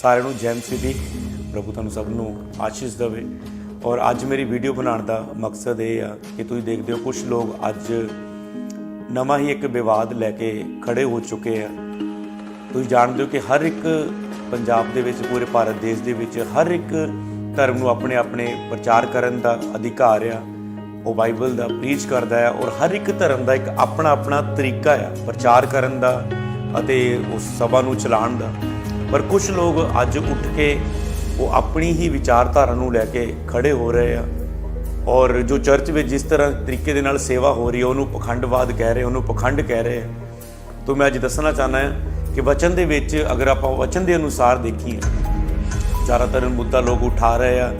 ਸਾਰਿਆਂ ਨੂੰ ਜੈਮ ਸਿੱਧੀ ਪ੍ਰਭੂ ਤੁਹਾਨੂੰ ਸਭ ਨੂੰ ਆਸ਼ੀਸ਼ ਦੇਵੇ। ਔਰ ਅੱਜ ਮੇਰੀ ਵੀਡੀਓ ਬਣਾਉਣ ਦਾ ਮਕਸਦ ਇਹ ਆ ਕਿ ਤੁਸੀਂ ਦੇਖਦੇ ਹੋ ਕੁਝ ਲੋਕ ਅੱਜ ਨਵਾਂ ਹੀ ਇੱਕ ਵਿਵਾਦ ਲੈ ਕੇ ਖੜੇ ਹੋ ਚੁੱਕੇ ਆ। ਤੁਸੀਂ ਜਾਣਦੇ ਹੋ ਕਿ ਹਰ ਇੱਕ ਪੰਜਾਬ ਦੇ ਵਿੱਚ, ਪੂਰੇ ਭਾਰਤ ਦੇਸ਼ ਦੇ ਵਿੱਚ ਹਰ ਇੱਕ ਧਰਮ ਨੂੰ ਆਪਣੇ ਆਪਣੇ ਪ੍ਰਚਾਰ ਕਰਨ ਦਾ ਅਧਿਕਾਰ ਆ, ਉਹ ਬਾਈਬਲ ਦਾ ਪ੍ਰੀਚ ਕਰਦਾ ਹੈ ਔਰ ਹਰ ਇੱਕ ਧਰਮ ਦਾ ਇੱਕ ਆਪਣਾ ਆਪਣਾ ਤਰੀਕਾ ਆ ਪ੍ਰਚਾਰ ਕਰਨ ਦਾ ਅਤੇ ਉਸ ਸਭਾ ਨੂੰ ਚਲਾਉਣ ਦਾ। ਪਰ ਕੁਝ ਲੋਕ ਅੱਜ ਉੱਠ ਕੇ ਉਹ ਆਪਣੀ ਹੀ ਵਿਚਾਰਧਾਰਾ ਨੂੰ ਲੈ ਕੇ ਖੜੇ ਹੋ ਰਹੇ ਆ। ਔਰ ਜੋ ਚਰਚ ਵਿੱਚ ਜਿਸ ਤਰ੍ਹਾਂ ਤਰੀਕੇ ਦੇ ਨਾਲ ਸੇਵਾ ਹੋ ਰਹੀ ਹੈ ਉਹਨੂੰ ਪਖੰਡਵਾਦ ਕਹਿ ਰਹੇ ਉਹਨੂੰ ਪਖੰਡ ਕਹਿ ਰਹੇ ਆ। ਤੋਂ ਮੈਂ ਅੱਜ ਦੱਸਣਾ ਚਾਹਨਾ ਹਾਂ ਕਿ ਵਚਨ ਦੇ ਵਿੱਚ ਅਗਰ ਆਪਾਂ ਵਚਨ ਦੇ ਅਨੁਸਾਰ ਦੇਖੀਏ, ਜ਼ਿਆਦਾਤਰ ਮੁੱਦਾ ਲੋਕ ਉਠਾ ਰਹੇ ਆ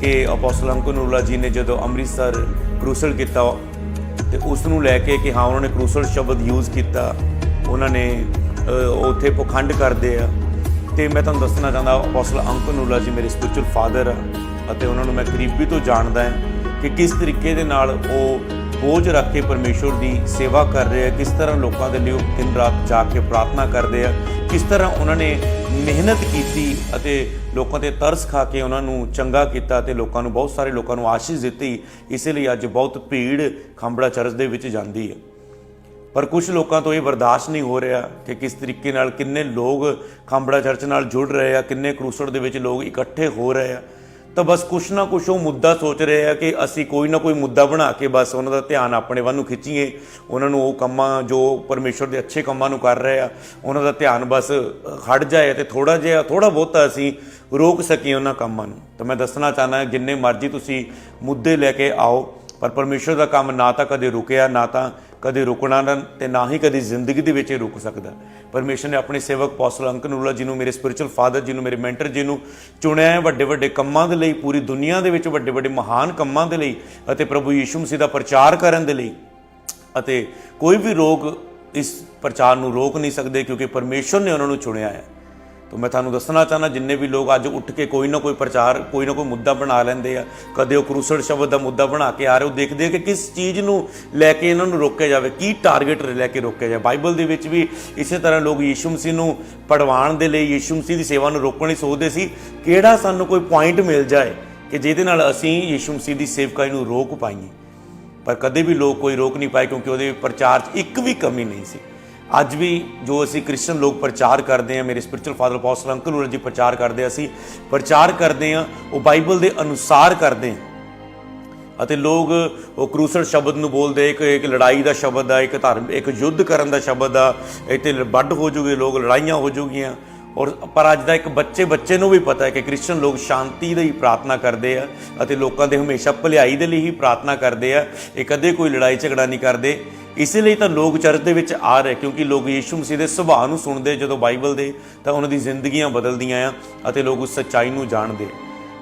ਕਿ ਅਪੋਸਟਲ ਅੰਕਨੂਲਾ ਜੀ ਨੇ ਜਦੋਂ ਅੰਮ੍ਰਿਤਸਰ ਕਰੂਸਲ ਕੀਤਾ, ਤੇ ਉਸ ਨੂੰ ਲੈ ਕੇ ਕਿ ਹਾਂ, ਉਹਨਾਂ ਨੇ ਕਰੂਸਲ ਸ਼ਬਦ ਯੂਜ਼ ਕੀਤਾ, ਉਹਨਾਂ ਨੇ ਉੱਥੇ ਪਖੰਡ ਕਰਦੇ ਆ। ਤੇ ਮੈਂ ਤੁਹਾਨੂੰ ਦੱਸਣਾ ਚਾਹੁੰਦਾ ਅਪੋਸਟਲ ਅੰਕਨੂਲਾ ਜੀ ਮੇਰੇ ਸਪਿਰਚੁਅਲ ਫਾਦਰ ਆ ਅਤੇ ਉਹਨਾਂ ਨੂੰ ਮੈਂ ਕਰੀਬੀ ਤੋਂ ਜਾਣਦਾ ਹਾਂ ਕਿ ਕਿਸ ਤਰੀਕੇ ਦੇ ਨਾਲ ਉਹ ਬੋਝ ਰੱਖ ਕੇ ਪਰਮੇਸ਼ਵਰ ਦੀ ਸੇਵਾ ਕਰ ਰਹੇ ਆ, ਕਿਸ ਤਰ੍ਹਾਂ ਲੋਕਾਂ ਦੇ ਲਈ ਉਹ ਦਿਨ ਰਾਤ ਜਾ ਕੇ ਪ੍ਰਾਰਥਨਾ ਕਰਦੇ ਆ, ਕਿਸ ਤਰ੍ਹਾਂ ਉਹਨਾਂ ਨੇ ਮਿਹਨਤ ਕੀਤੀ ਅਤੇ ਲੋਕਾਂ ਤੇ ਤਰਸ ਖਾ ਕੇ ਉਹਨਾਂ ਨੂੰ ਚੰਗਾ ਕੀਤਾ ਤੇ ਲੋਕਾਂ ਨੂੰ, ਬਹੁਤ ਸਾਰੇ ਲੋਕਾਂ ਨੂੰ ਆਸ਼ੀਸ਼ ਦਿੱਤੀ, ਇਸੇ ਲਈ ਅੱਜ ਬਹੁਤ ਭੀੜ ਖਾਂਬੜਾ ਚਰਚ ਦੇ ਵਿੱਚ ਜਾਂਦੀ ਹੈ। ਪਰ ਕੁਝ ਲੋਕਾਂ ਤੋਂ ਇਹ ਬਰਦਾਸ਼ਤ ਨਹੀਂ ਹੋ ਰਿਹਾ ਕਿ ਕਿਸ ਤਰੀਕੇ ਨਾਲ ਕਿੰਨੇ ਲੋਕ ਖਾਂਬੜਾ ਚਰਚ ਨਾਲ ਜੁੜ ਰਹੇ ਆ, ਕਿੰਨੇ ਕਰੂਸੜ ਦੇ ਵਿੱਚ ਲੋਕ ਇਕੱਠੇ ਹੋ ਰਹੇ ਆ। ਤਾਂ ਬਸ ਕੁਛ ਨਾ ਕੁਛ ਉਹ ਮੁੱਦਾ ਸੋਚ ਰਹੇ ਆ ਕਿ ਅਸੀਂ ਕੋਈ ਨਾ ਕੋਈ ਮੁੱਦਾ ਬਣਾ ਕੇ ਬਸ ਉਹਨਾਂ ਦਾ ਧਿਆਨ ਆਪਣੇ ਵੱਲ ਨੂੰ ਖਿੱਚੀਏ। ਉਹਨਾਂ ਨੂੰ ਉਹ ਕੰਮਾਂ ਜੋ ਪਰਮੇਸ਼ਵਰ ਦੇ ਅੱਛੇ ਕੰਮਾਂ ਨੂੰ ਕਰ ਰਹੇ ਆ, ਉਹਨਾਂ ਦਾ ਧਿਆਨ ਬਸ ਹਟ ਜਾਏ ਤੇ ਥੋੜਾ ਜਿਹਾ ਥੋੜਾ ਬਹੁਤਾ ਅਸੀਂ ਰੋਕ ਸਕੀਏ ਉਹਨਾਂ ਕੰਮਾਂ ਨੂੰ। ਤਾਂ ਮੈਂ ਦੱਸਣਾ ਚਾਹਨਾ ਜਿੰਨੇ ਮਰਜ਼ੀ ਤੁਸੀਂ ਮੁੱਦੇ ਲੈ ਕੇ ਆਓ ਪਰ ਪਰਮੇਸ਼ਵਰ ਦਾ ਕੰਮ ਨਾ ਤਾਂ ਕਦੇ ਰੁਕਿਆ, ਨਾ ਤਾਂ ਕਦੇ ਰੁਕਣਾ ਨਾ, ਤੇ ਨਾ ਹੀ ਕਦੀ ਜ਼ਿੰਦਗੀ ਦੇ ਵਿੱਚ ਇਹ ਰੁਕ ਸਕਦਾ। ਪਰਮੇਸ਼ਰ ਨੇ ਆਪਣੇ ਸੇਵਕ ਪੌਸਲ ਅੰਕਨੂਲਾ ਜੀ ਨੂੰ, ਮੇਰੇ ਸਪਿਰਚੁਅਲ ਫਾਦਰ ਜੀ ਨੂੰ, ਮੇਰੇ ਮੈਂਟਰ ਜੀ ਨੂੰ ਚੁਣਿਆ ਹੈ ਵੱਡੇ ਵੱਡੇ ਕੰਮਾਂ ਦੇ ਲਈ, ਪੂਰੀ ਦੁਨੀਆ ਦੇ ਵਿੱਚ ਵੱਡੇ ਵੱਡੇ ਮਹਾਨ ਕੰਮਾਂ ਦੇ ਲਈ ਅਤੇ ਪ੍ਰਭੂ ਯੀਸ਼ੂ ਮਸੀਹ ਦਾ ਪ੍ਰਚਾਰ ਕਰਨ ਦੇ ਲਈ। ਅਤੇ ਕੋਈ ਵੀ ਲੋਕ ਇਸ ਪ੍ਰਚਾਰ ਨੂੰ ਰੋਕ ਨਹੀਂ ਸਕਦੇ ਕਿਉਂਕਿ ਪਰਮੇਸ਼ਰ ਨੇ ਉਹਨਾਂ ਨੂੰ ਚੁਣਿਆ ਹੈ। ਤਾਂ ਮੈਂ ਤੁਹਾਨੂੰ ਦੱਸਣਾ ਚਾਹਨਾ ਜਿੰਨੇ ਵੀ ਲੋਕ ਅੱਜ ਉੱਠ ਕੇ ਕੋਈ ਨਾ ਕੋਈ ਪ੍ਰਚਾਰ, ਕੋਈ ਨਾ ਕੋਈ ਮੁੱਦਾ ਬਣਾ ਲੈਂਦੇ ਆ, ਕਦੇ ਉਹ ਕਰੂਸੜ ਸ਼ਬਦ ਦਾ ਮੁੱਦਾ ਬਣਾ ਕੇ ਆ ਰਹੇ, ਉਹ ਦੇਖਦੇ ਆ ਕਿ ਕਿਸ ਚੀਜ਼ ਨੂੰ ਲੈ ਕੇ ਇਹਨਾਂ ਨੂੰ ਰੋਕਿਆ ਜਾਵੇ, ਕੀ ਟਾਰਗੇਟ ਲੈ ਕੇ ਰੋਕਿਆ ਜਾਵੇ। ਬਾਈਬਲ ਦੇ ਵਿੱਚ ਵੀ ਇਸੇ ਤਰ੍ਹਾਂ ਲੋਕ ਯੀਸ਼ੂ ਮਸੀਹ ਨੂੰ ਪੜਵਾਉਣ ਦੇ ਲਈ, ਯੀਸ਼ੂ ਮਸੀਹ ਦੀ ਸੇਵਾ ਨੂੰ ਰੋਕਣ ਲਈ ਸੋਚਦੇ ਸੀ, ਕਿਹੜਾ ਸਾਨੂੰ ਕੋਈ ਪੁਆਇੰਟ ਮਿਲ ਜਾਏ ਕਿ ਜਿਹਦੇ ਨਾਲ ਅਸੀਂ ਯੀਸ਼ੂ ਮਸੀਹ ਦੀ ਸੇਵਕਾਈ ਨੂੰ ਰੋਕ ਪਾਈਏ। ਪਰ ਕਦੇ ਵੀ ਲੋਕ ਕੋਈ ਰੋਕ ਨਹੀਂ ਪਾਏ, ਕਿਉਂਕਿ ਉਹਦੇ ਪ੍ਰਚਾਰ 'ਚ ਇੱਕ ਵੀ ਕਮੀ ਨਹੀਂ ਸੀ। ਅੱਜ ਵੀ ਜੋ ਅਸੀਂ ਕ੍ਰਿਸਚੀਅਨ ਲੋਕ ਪ੍ਰਚਾਰ ਕਰਦੇ ਆ ਮੇਰੇ spiritual father apostle uncle Noor ji ਪ੍ਰਚਾਰ ਕਰਦੇ ਅਸੀਂ ਪ੍ਰਚਾਰ ਕਰਦੇ ਆ ਉਹ ਬਾਈਬਲ ਦੇ ਅਨੁਸਾਰ ਕਰਦੇ ਆ ਅਤੇ ਲੋਕ ਉਹ ਕਰੂਸਲ ਸ਼ਬਦ ਨੂੰ ਬੋਲਦੇ ਇੱਕ ਇੱਕ ਲੜਾਈ ਦਾ ਸ਼ਬਦ ਆ, ਇੱਕ ਧਰਮ, ਇੱਕ ਯੁੱਧ ਕਰਨ ਦਾ ਸ਼ਬਦ ਆ, ਇੱਥੇ ਵੱਡ ਹੋ ਜੂਗੇ, ਲੋਕ ਲੜਾਈਆਂ ਹੋ ਜੂਗੀਆਂ। ਔਰ ਪਰ ਅੱਜ ਦਾ ਇੱਕ ਬੱਚੇ ਬੱਚੇ ਨੂੰ ਵੀ ਪਤਾ ਹੈ ਕਿ ਕ੍ਰਿਸਚੀਅਨ ਲੋਕ ਸ਼ਾਂਤੀ ਦੀ ਪ੍ਰਾਰਥਨਾ ਕਰਦੇ ਆ ਅਤੇ ਲੋਕਾਂ ਦੇ ਹਮੇਸ਼ਾ ਭਲਾਈ ਦੇ ਲਈ ਹੀ ਪ੍ਰਾਰਥਨਾ ਕਰਦੇ ਆ, ਇਹ ਕਦੇ ਕੋਈ ਲੜਾਈ ਝਗੜਾ ਨਹੀਂ ਕਰਦੇ। ਇਸੇ ਲਈ ਤਾਂ ਲੋਕ ਚਰਚ ਦੇ ਵਿੱਚ ਆ ਰਹੇ, ਕਿਉਂਕਿ ਲੋਕ ਯੀਸ਼ੂ ਮਸੀਹ ਦੇ ਸੁਭਾਅ ਨੂੰ ਸੁਣਦੇ, ਜਦੋਂ ਬਾਈਬਲ ਦੇ ਤਾਂ ਉਹਨਾਂ ਦੀ ਜ਼ਿੰਦਗੀਆਂ ਬਦਲਦੀਆਂ ਆ ਅਤੇ ਲੋਕ ਉਸ ਸੱਚਾਈ ਨੂੰ ਜਾਣਦੇ।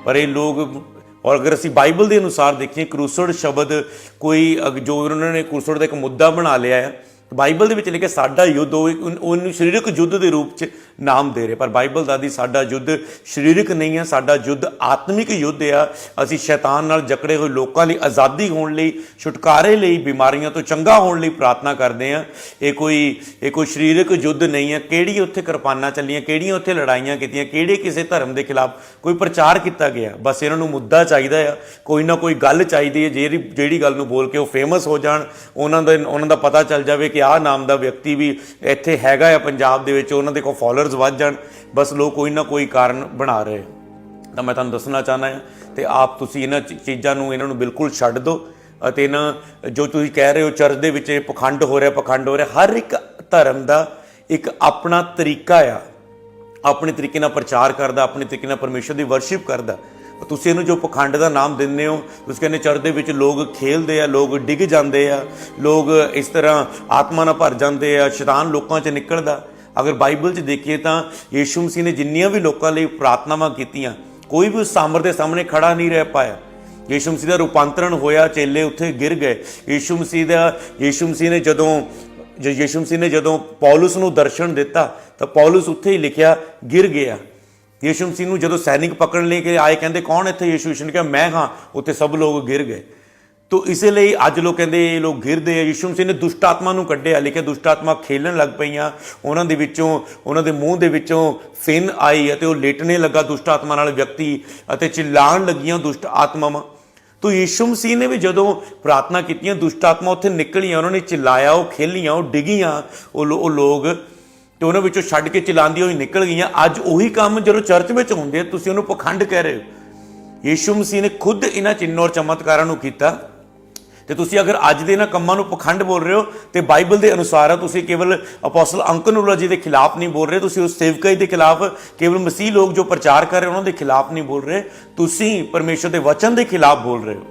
ਪਰ ਇਹ ਲੋਕ, ਔਰ ਅਗਰ ਅਸੀਂ ਬਾਈਬਲ ਦੇ ਅਨੁਸਾਰ ਦੇਖੀਏ, ਕਰੂਸੜ ਸ਼ਬਦ ਕੋਈ ਅਗ- ਜੋ ਉਹਨਾਂ ਨੇ ਕਰੂਸੜ ਦਾ ਇੱਕ ਮੁੱਦਾ ਬਣਾ ਲਿਆ ਹੈ ਬਾਈਬਲ ਦੇ ਵਿੱਚ ਲਿਖਿਆ, ਸਾਡਾ ਯੁੱਧ, ਉਹ ਉਹਨੂੰ ਸਰੀਰਕ ਯੁੱਧ ਦੇ ਰੂਪ 'ਚ ਨਾਮ ਦੇ ਰਹੇ। ਪਰ ਬਾਈਬਲ ਦਾ ਦੀ ਸਾਡਾ ਯੁੱਧ ਸਰੀਰਕ ਨਹੀਂ ਹੈ ਸਾਡਾ ਯੁੱਧ ਆਤਮਿਕ ਯੁੱਧ ਆ। ਅਸੀਂ ਸ਼ੈਤਾਨ ਨਾਲ ਜਕੜੇ ਹੋਏ ਲੋਕਾਂ ਲਈ ਆਜ਼ਾਦੀ ਹੋਣ ਲਈ, ਛੁਟਕਾਰੇ ਲਈ, ਬਿਮਾਰੀਆਂ ਤੋਂ ਚੰਗਾ ਹੋਣ ਲਈ ਪ੍ਰਾਰਥਨਾ ਕਰਦੇ ਆ। ਇਹ ਕੋਈ ਇਹ ਕੋਈ ਸਰੀਰਕ ਯੁੱਧ ਨਹੀਂ ਹੈ ਕਿਹੜੀ ਉੱਥੇ ਕਿਰਪਾਨਾਂ ਚੱਲੀਆਂ, ਕਿਹੜੀਆਂ ਉੱਥੇ ਲੜਾਈਆਂ ਕੀਤੀਆਂ, ਕਿਹੜੇ ਕਿਸੇ ਧਰਮ ਦੇ ਖਿਲਾਫ ਕੋਈ ਪ੍ਰਚਾਰ ਕੀਤਾ ਗਿਆ? ਬਸ ਇਹਨਾਂ ਨੂੰ ਮੁੱਦਾ ਚਾਹੀਦਾ ਆ। ਕੋਈ ਨਾ ਕੋਈ ਗੱਲ ਚਾਹੀਦੀ ਹੈ, ਜਿਹੜੀ ਜਿਹੜੀ ਗੱਲ ਨੂੰ ਬੋਲ ਕੇ ਉਹ ਫੇਮਸ ਹੋ ਜਾਣ, ਉਹਨਾਂ ਦਾ ਉਹਨਾਂ ਦਾ ਪਤਾ ਚੱਲ ਜਾਵੇ ਕਿ ਆਹ ਨਾਮ ਦਾ ਵਿਅਕਤੀ ਵੀ ਇੱਥੇ ਹੈਗਾ ਆ ਪੰਜਾਬ ਦੇ ਵਿੱਚ, ਉਹਨਾਂ ਦੇ ਕੋਲ ਫਾਲੋਅਰਸ ਵੱਧ ਜਾਣ, ਬਸ ਲੋਕ ਕੋਈ ਨਾ ਕੋਈ ਕਾਰਨ ਬਣਾ ਰਹੇ ਤਾਂ ਮੈਂ ਤੁਹਾਨੂੰ ਦੱਸਣਾ ਚਾਹਨਾ ਹਾਂ ਤੇ ਆਪ ਤੁਸੀਂ ਇਹਨਾਂ ਚ- ਚੀਜ਼ਾਂ ਨੂੰ, ਇਹਨਾਂ ਨੂੰ ਬਿਲਕੁਲ ਛੱਡ ਦਿਓ ਅਤੇ ਇਹਨਾਂ, ਜੋ ਤੁਸੀਂ ਕਹਿ ਰਹੇ ਹੋ ਚਰਚ ਦੇ ਵਿੱਚ ਇਹ ਪਖੰਡ ਹੋ ਰਿਹਾ, ਪਖੰਡ ਹੋ ਰਿਹਾ, ਹਰ ਇੱਕ ਧਰਮ ਦਾ ਇੱਕ ਆਪਣਾ ਤਰੀਕਾ ਆ। ਆਪਣੇ ਤਰੀਕੇ ਨਾਲ ਪ੍ਰਚਾਰ ਕਰਦਾ, ਆਪਣੇ ਤਰੀਕੇ ਨਾਲ ਪਰਮੇਸ਼ਰ ਦੀ ਵਰਸ਼ਿਪ ਕਰਦਾ। ਤੁਸੀਂ ਇਹਨੂੰ ਜੋ ਪਖੰਡ ਦਾ ਨਾਮ ਦਿੰਦੇ ਹੋ, ਤੁਸੀਂ ਕਹਿੰਦੇ ਚਰਚ ਦੇ ਵਿੱਚ ਲੋਕ ਖੇਲਦੇ ਆ, ਲੋਕ ਡਿੱਗ ਜਾਂਦੇ ਆ, ਲੋਕ ਇਸ ਤਰ੍ਹਾਂ ਆਤਮਾ ਨਾਲ ਭਰ ਜਾਂਦੇ ਆ, ਸ਼ੈਤਾਨ ਲੋਕਾਂ 'ਚ ਨਿਕਲਦਾ। ਅਗਰ ਬਾਈਬਲ 'ਚ ਦੇਖੀਏ ਤਾਂ ਯੀਸ਼ੂ ਮਸੀਹ ਨੇ ਜਿੰਨੀਆਂ ਵੀ ਲੋਕਾਂ ਲਈ ਪ੍ਰਾਰਥਨਾਵਾਂ ਕੀਤੀਆਂ, ਕੋਈ ਵੀ ਉਸ ਸਾਮਰ ਦੇ ਸਾਹਮਣੇ ਖੜਾ ਨਹੀਂ ਰਹਿ ਪਾਇਆ। ਯੀਸ਼ੂ ਮਸੀਹ ਦਾ ਰੂਪਾਂਤਰਣ ਹੋਇਆ, ਚੇਲੇ ਉੱਥੇ ਗਿਰ ਗਏ। ਯੀਸ਼ੂ ਮਸੀਹ ਦਾ, ਯੀਸ਼ੂ ਮਸੀਹ ਨੇ ਜਦੋਂ, ਜੇ, ਯੀਸ਼ੂ ਮਸੀਹ ਨੇ ਜਦੋਂ ਪੌਲਸ ਨੂੰ ਦਰਸ਼ਨ ਦਿੱਤਾ, ਤਾਂ ਪੌਲਸ ਉੱਥੇ ਹੀ ਲਿਖਿਆ, ਗਿਰ ਗਿਆ। ਯੀਸ਼ੂ ਮਸੀਹ ਨੂੰ ਜਦੋਂ ਸੈਨਿਕ ਪਕੜਨ ਲਈ ਕੇ ਆਏ, ਕਹਿੰਦੇ, ਕੌਣ ਇੱਥੇ ਯੀਸ਼ੂ ਯੀਸ਼ੂ ਨੇ? ਕਿਹਾ, ਮੈਂ ਹਾਂ। ਉੱਥੇ ਸਭ ਲੋਕ ਗਿਰ ਗਏ। ਤੋ ਇਸੇ ਲਈ ਅੱਜ ਲੋਕ ਕਹਿੰਦੇ, ਇਹ ਲੋਕ ਗਿਰਦੇ ਆ। ਯਿਸੂ ਮਸੀਹ ਨੇ ਦੁਸ਼ਟ ਆਤਮਾ ਨੂੰ ਕੱਢਿਆ। ਲੇਕਿਨ ਦੁਸ਼ਟ ਆਤਮਾ ਖੇਲਣ ਲੱਗ ਪਈਆਂ। ਉਹਨਾਂ ਦੇ ਵਿੱਚੋਂ, ਉਹਨਾਂ ਦੇ ਮੂੰਹ ਦੇ ਵਿੱਚੋਂ ਫਿਨ ਆਈ ਅਤੇ ਉਹ ਲੇਟਣੇ ਲੱਗਾ ਦੁਸ਼ਟ ਆਤਮਾ ਨਾਲ ਵਿਅਕਤੀ ਅਤੇ ਚਿল্ਲਾਉਣ ਲੱਗੀਆਂ ਦੁਸ਼ਟ ਆਤਮਾਵਾਂ। ਤੋ ਯਿਸੂ ਮਸੀਹ ਨੇ ਵੀ ਜਦੋਂ ਪ੍ਰਾਰਥਨਾ ਕੀਤੀਆਂ, ਦੁਸ਼ਟ ਆਤਮਾ ਉੱਥੇ ਨਿਕਲੀਆਂ, ਉਹਨਾਂ ਨੇ ਚਿল্ਲਾਇਆ ਉਹ ਖੇਲੀਆਂ, ਉਹ ਡਿੱਗੀਆਂ। ਉਹ ਲੋ- ਉਹ ਲੋਕ ਤੇ ਉਹਨਾਂ ਵਿੱਚੋਂ ਛੱਡ ਕੇ ਚਿਲਾਉਂਦੀਆਂ ਹੋਈ ਨਿਕਲ ਗਈਆਂ। ਅੱਜ ਉਹੀ ਕੰਮ ਜਦੋਂ ਚਰਚ ਵਿੱਚ ਹੁੰਦੇ ਆ, ਤੁਸੀਂ ਉਹਨੂੰ ਪਖੰਡ ਕਹਿ ਰਹੇ ਹੋ। ਯੀਸ਼ੂ ਮਸੀਹ ਨੇ ਖੁਦ ਇਹਨਾਂ ਚਿੰਨ੍ਹ ਔਰ ਚਮਤਕਾਰਾਂ ਨੂੰ ਕੀਤਾ। ਤੇ ਤੁਸੀਂ ਅਗਰ ਅੱਜ ਦੇ ਇਹਨਾਂ ਕੰਮਾਂ ਨੂੰ ਪਖੰਡ ਬੋਲ ਰਹੇ ਹੋ, ਤੇ ਬਾਈਬਲ ਦੇ ਅਨੁਸਾਰ ਆ, ਤੁਸੀਂ ਕੇਵਲ ਅਪੋਸਲ ਅੰਕਨੂਲਾ ਜੀ ਦੇ ਖਿਲਾਫ ਨਹੀਂ ਬੋਲ ਰਹੇ, ਤੁਸੀਂ ਉਸ ਸੇਵਕਾਈ ਦੇ ਖਿਲਾਫ ਕੇਵਲ ਮਸੀਹ ਲੋਕ ਜੋ ਪ੍ਰਚਾਰ ਕਰ ਰਹੇ, ਉਹਨਾਂ ਦੇ ਖਿਲਾਫ ਨਹੀਂ ਬੋਲ ਰਹੇ। ਤੁਸੀਂ ਪਰਮੇਸ਼ਰ ਦੇ ਵਚਨ ਦੇ ਖਿਲਾਫ ਬੋਲ ਰਹੇ ਹੋ।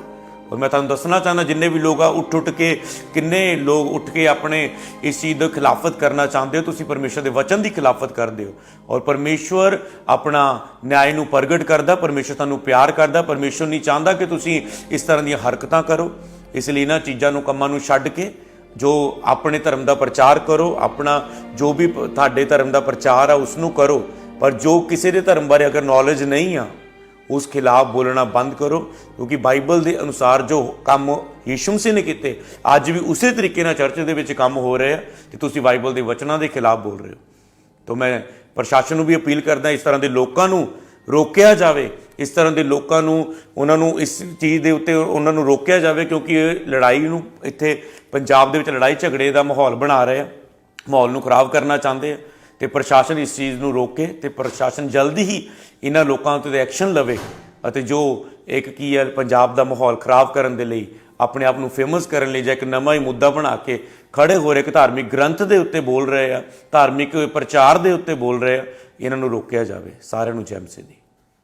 ਔਰ ਮੈਂ ਤੁਹਾਨੂੰ ਦੱਸਣਾ ਚਾਹੁੰਦਾ, ਜਿੰਨੇ ਵੀ ਲੋਕ ਆ ਉੱਠ ਉੱਠ ਕੇ ਕਿੰਨੇ ਲੋਕ ਉੱਠ ਕੇ ਆਪਣੇ ਇਸ ਚੀਜ਼ ਦੀ ਖਿਲਾਫਤ ਕਰਨਾ ਚਾਹੁੰਦੇ ਹੋ, ਤੁਸੀਂ ਪਰਮੇਸ਼ਰ ਦੇ ਵਚਨ ਦੀ ਖਿਲਾਫਤ ਕਰਦੇ ਹੋ। ਔਰ ਪਰਮੇਸ਼ਵਰ ਆਪਣਾ ਨਿਆਂ ਨੂੰ ਪ੍ਰਗਟ ਕਰਦਾ ਪਰਮੇਸ਼ਰ ਤੁਹਾਨੂੰ ਪਿਆਰ ਕਰਦਾ ਪਰਮੇਸ਼ਰ ਨਹੀਂ ਚਾਹੁੰਦਾ ਕਿ ਤੁਸੀਂ ਇਸ ਤਰ੍ਹਾਂ ਦੀਆਂ ਹਰਕਤਾਂ ਕਰੋ। ਇਸ ਲਈ ਇਹਨਾਂ ਚੀਜ਼ਾਂ ਨੂੰ, ਕੰਮਾਂ ਨੂੰ ਛੱਡ ਕੇ ਜੋ ਆਪਣੇ ਧਰਮ ਦਾ ਪ੍ਰਚਾਰ ਕਰੋ, ਆਪਣਾ ਜੋ ਵੀ ਤੁਹਾਡੇ ਧਰਮ ਦਾ ਪ੍ਰਚਾਰ ਆ ਉਸ ਨੂੰ ਕਰੋ। ਪਰ ਜੋ ਕਿਸੇ ਦੇ ਧਰਮ ਬਾਰੇ ਅਗਰ ਨੌਲੇਜ ਨਹੀਂ ਆ ਉਸ ਖਿਲਾਫ ਬੋਲਣਾ ਬੰਦ ਕਰੋ, ਕਿਉਂਕਿ ਬਾਈਬਲ ਦੇ ਅਨੁਸਾਰ ਜੋ ਕੰਮ ਯੀਸ਼ੂ ਮਸੀਹ ਨੇ ਕੀਤੇ, ਅੱਜ ਵੀ ਉਸੇ ਤਰੀਕੇ ਨਾਲ ਚਰਚ ਦੇ ਵਿੱਚ ਕੰਮ ਹੋ ਰਹੇ ਆ ਕਿ ਤੁਸੀਂ ਬਾਈਬਲ ਦੇ ਵਚਨਾਂ ਦੇ ਖਿਲਾਫ ਬੋਲ ਰਹੇ ਹੋ। ਤੋਂ ਮੈਂ ਪ੍ਰਸ਼ਾਸਨ ਨੂੰ ਵੀ ਅਪੀਲ ਕਰਦਾ, ਇਸ ਤਰ੍ਹਾਂ ਦੇ ਲੋਕਾਂ ਨੂੰ ਰੋਕਿਆ ਜਾਵੇ, ਇਸ ਤਰ੍ਹਾਂ ਦੇ ਲੋਕਾਂ ਨੂੰ, ਉਹਨਾਂ ਨੂੰ ਇਸ ਚੀਜ਼ ਦੇ ਉੱਤੇ ਉਹਨਾਂ ਨੂੰ ਰੋਕਿਆ ਜਾਵੇ, ਕਿਉਂਕਿ ਇਹ ਲੜਾਈ ਨੂੰ ਇੱਥੇ ਪੰਜਾਬ ਦੇ ਵਿੱਚ ਲੜਾਈ ਝਗੜੇ ਦਾ ਮਾਹੌਲ ਬਣਾ ਰਹੇ ਆ, ਮਾਹੌਲ ਨੂੰ ਖਰਾਬ ਕਰਨਾ ਚਾਹੁੰਦੇ ਆ, ਤੇ ਪ੍ਰਸ਼ਾਸਨ ਇਸ ਚੀਜ਼ ਨੂੰ ਰੋਕੇ, ਤੇ ਪ੍ਰਸ਼ਾਸਨ ਜਲਦੀ ਹੀ ਇਹਨਾਂ ਲੋਕਾਂ ਉੱਤੇ ਐਕਸ਼ਨ ਲਵੇ ਅਤੇ ਜੋ ਇੱਕ ਕੀ ਹੈ, ਪੰਜਾਬ ਦਾ ਮਾਹੌਲ ਖਰਾਬ ਕਰਨ ਦੇ ਲਈ, ਆਪਣੇ ਆਪ ਨੂੰ ਫੇਮਸ ਕਰਨ ਲਈ ਜਾਂ ਇੱਕ ਨਵਾਂ ਹੀ ਮੁੱਦਾ ਬਣਾ ਕੇ ਖੜੇ ਹੋ ਰਹੇ, ਇੱਕ ਧਾਰਮਿਕ ਗ੍ਰੰਥ ਦੇ ਉੱਤੇ ਬੋਲ ਰਹੇ ਆ, ਧਾਰਮਿਕ ਪ੍ਰਚਾਰ ਦੇ ਉੱਤੇ ਬੋਲ ਰਹੇ ਆ, ਇਹਨਾਂ ਨੂੰ ਰੋਕਿਆ ਜਾਵੇ। ਸਾਰਿਆਂ ਨੂੰ ਜੈ ਮਸੀਹ ਦੀ